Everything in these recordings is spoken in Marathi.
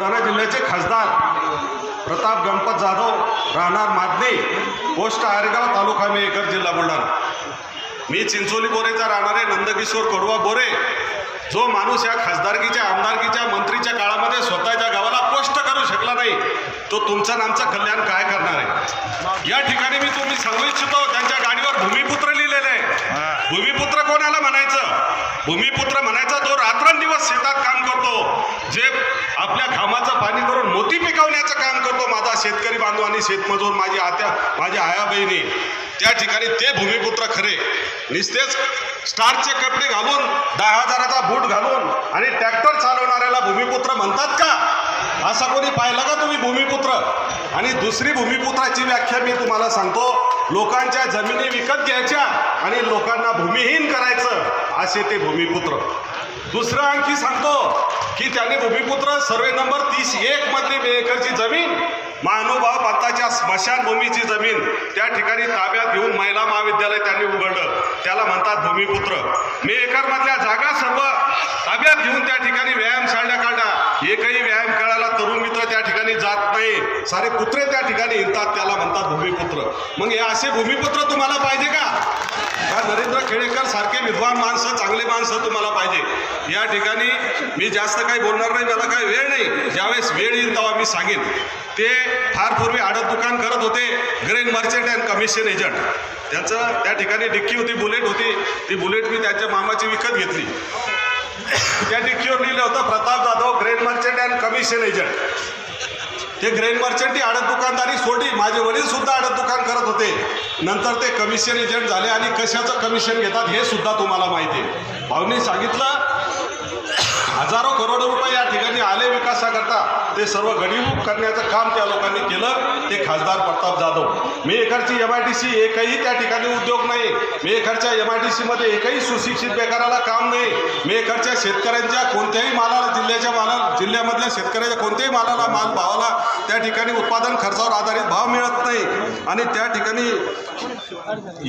बुलढाणा जिल्ह्याचे खासदार प्रताप गणपत जाधव राहणार मादने पोस्ट आरेगाव तालुका मेकर जिल्हा बुलढाणा. मी चिंचोली बोरेचा राहणारे नंदकिशोर कडवा बोरे. जो माणूस या खासदारकीच्या आमदारकीच्या मंत्रीच्या काळामध्ये स्वतःच्या गावाला पोस्ट करू शकला नाही तो तुमचं आमचं कल्याण काय करणार आहे? या ठिकाणी मी तुम्ही सांगू इच्छितो त्यांच्या गाडीवर भूमिपुत्र लिहिलेलं आहे. भूमिपुत्र कोणाला म्हणायचं? भूमिपुत्र म्हणायचा तो रात्रंदिवस शेतात काम करतो. जे आपल्या घामाचं पाणी करून मोती पिकवण्याचं काम करतो माझा शेतकरी बांधव आणि शेतमजूर माझी आत्या माझ्या आया बहिणी. त्या ठिकाणी ते भूमिपुत्र खरे. निस्तेच स्टारचे कपडे घालून दहा हजाराचा बूट घालून आणि ट्रॅक्टर चालवणाऱ्याला भूमिपुत्र म्हणतात का? असा कोणी पाहिला का तुम्ही भूमिपुत्र? आणि दुसरी भूमिपुत्राची व्याख्या मी तुम्हाला सांगतो. लोकांच्या जमिनी विकत घ्यायच्या आणि लोकांना भूमिहीन करायचं असे ते भूमिपुत्र. दुसरं आणखी सांगतो की त्याने भूमिपुत्र सर्वे नंबर तीस एक मधली बेकरची जमीन महानुभाव पंताच्या स्मशानभूमीची जमीन त्या ठिकाणी ताब्यात घेऊन महिला महाविद्यालय त्यांनी उघडलं. त्याला म्हणतात भूमिपुत्र. मेकर मधल्या जागा सर्व ताब्यात घेऊन त्या ठिकाणी व्यायामशाळा काढा एकही व्यायाम खेळायला तरुण मित्र त्या ठिकाणी जात नाही. सारे कुत्रे त्या ठिकाणी हिंडतात त्याला म्हणतात भूमिपुत्र. मग हे असे भूमिपुत्र तुम्हाला पाहिजे का? का नरेंद्र खेडेकर सारखे विद्वान माणसं चांगले माणसं तुम्हाला पाहिजे? या ठिकाणी मी जास्त काही बोलणार नाही मला काही वेळ नाही. ज्यावेळेस वेळ येईल तेव्हा मी सांगेन. ते फार पूर्वी आडत दुकान करत होते. Grain merchant and commission agent त्याचं त्या ठिकाणी डिक्की होती बुलेट होती. ती बुलेट मी त्याच्या मामाची विकत घेतली. त्या डिक्कीवर लिहिलं होतं Pratap Jadhav grain merchant and commission agent ते ग्रेन मर्चंट ही आडत दुकानदारी सोडली माझे वडील सुद्धा आडत दुकान करत होते. नंतर ते कमिशन एजंट झाले आणि कशाचं कमिशन घेतात हे सुद्धा तुम्हाला माहिती आहे. भाऊनी सांगितलं हजारो करोड रुपये या ठिकाणी आले विकासाकरता. ते सर्व गडीमुख करण्याचं काम त्या लोकांनी केलं. ते खासदार प्रताप जाधव. मी एकडची एम आय टी सी एकही त्या ठिकाणी उद्योग नाही. मी एकडच्या एम आय टी सीमध्ये एकही सुशिक्षित बेकाराला काम नाही. मी एकडच्या शेतकऱ्यांच्या कोणत्याही मालाला जिल्ह्याच्या माला जिल्ह्यामधल्या शेतकऱ्याच्या कोणत्याही मालाला माल भावाला ठिकाणी उत्पादन खर्चावर आधारित भाव मिळत नाही. आणि त्या ठिकाणी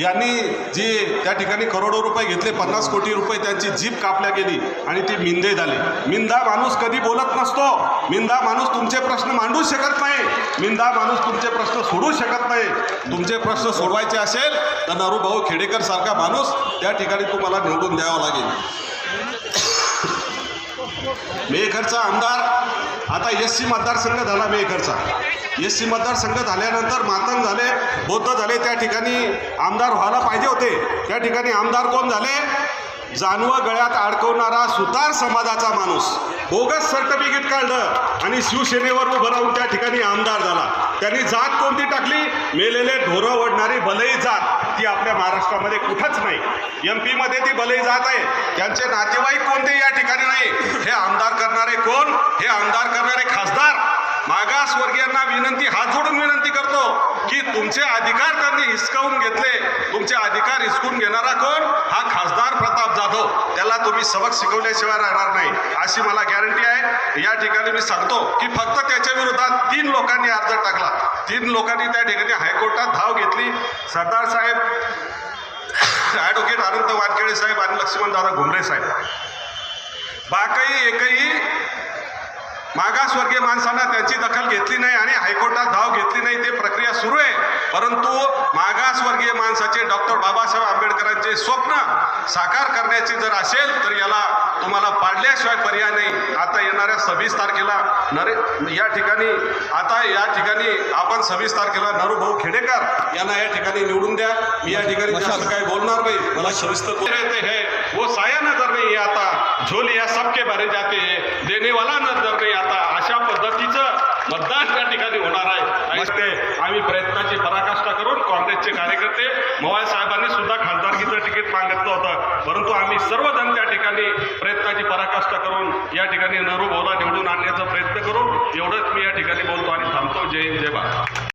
यांनी जी त्या ठिकाणी करोडो रुपये घेतले पन्नास कोटी रुपये त्यांची जीप कापल्या गेली आणि ती मिंदे झाली. मिंदा माणूस कधी बोलत नसतो. मिंदा माणूस तुमचे प्रश्न मांडू शकत नाही. मिंदा माणूस तुमचे प्रश्न सोडू शकत नाही. तुमचे प्रश्न सोडवायचे असेल तर नरूभाऊ खेडेकर सारखा माणूस त्या ठिकाणी तुम्हाला निवडून द्यावा लागेल. मेघरचा आमदार आता एस सी मतदारसंघ झाला मेघरचा एस सी मतदारसंघ झाल्यानंतर मातंग झाले बौद्ध झाले त्या ठिकाणी आमदार व्हायला पाहिजे होते. त्या ठिकाणी आमदार कोण झाले? जानवं गळ्यात अडकवणारा सुतार समाजाचा माणूस. बोगस सर्टिफिकेट काढलं आणि शिवसेनेवर उभं राहून त्या ठिकाणी आमदार झाला. त्यांनी जात कोणती टाकली? मेलेले ढोरं ओढणारी भलई जात. ती आपल्या महाराष्ट्रामध्ये कुठंच नाही. एम पीमध्ये ती भलई जात आहे. त्यांचे नातेवाईक कोणते या ठिकाणी नाही? हे आमदार करणारे कोण? हे आमदार करणारे खासदार. मागासवर्गीयांना विनंती हात जोडून विनंती करतो की तुमचे अधिकार त्यांनी हिसकावून घेतले. तुमचे अधिकार हिसकून घेणारा कोण? हा खासदार प्रताप जाधव. त्याला तुम्ही सबक शिकवल्याशिवाय राहणार नाही. अशी मला गॅरंटी आहे. या ठिकाणी मी सांगतो की फक्त त्याच्या विरोधात तीन लोकांनी अर्ज टाकला. तीन लोकांनी त्या ठिकाणी हायकोर्टात धाव घेतली. सरदार साहेब ॲडव्होकेट अनंत वानखेडे साहेब आणि लक्ष्मण दादा घुमरे साहेब. बाकी एकही मागासवर्गीय माणसांना त्याची दखल घेतली नाही आणि हायकोर्टात धाव घेतली नाही ते प्रक्रिया सुरू आहे. परंतु मागासवर्गीय माणसाचे डॉक्टर बाबासाहेब आंबेडकरांचे स्वप्न साकार करण्याचे जर असेल तर याला तुम्हाला पाडल्याशिवाय पर्याय नाही. आता येणाऱ्या सव्वीस तारखेला नरे या ठिकाणी आता या ठिकाणी आपण सव्वीस तारखेला नरूभाऊ खेडेकर यांना या ठिकाणी निवडून द्या. मी या ठिकाणी जास्त काही बोलणार नाही. मला सविस्तर हैं वो साया नजर नहीं आता. झोलिया सबके भरे जाते देणे वाला नजर नाही आता। अशा पद्धतीचं मतदान त्या ठिकाणी होणार आहे। ते आम्ही प्रयत्नाची पराकाष्ठा करून काँग्रेसचे कार्यकर्ते मोबाईल साहेबांनी सुद्धा खासदारकीचं तिकीट मागितलं होतं. परंतु आम्ही सर्वजण त्या ठिकाणी प्रयत्नाची पराकाष्ठा करून या ठिकाणी नरू भाऊला निवडून आणण्याचा प्रयत्न करू एवढंच मी या ठिकाणी बोलतो आणि थांबतो. जय हिंद जय भारत.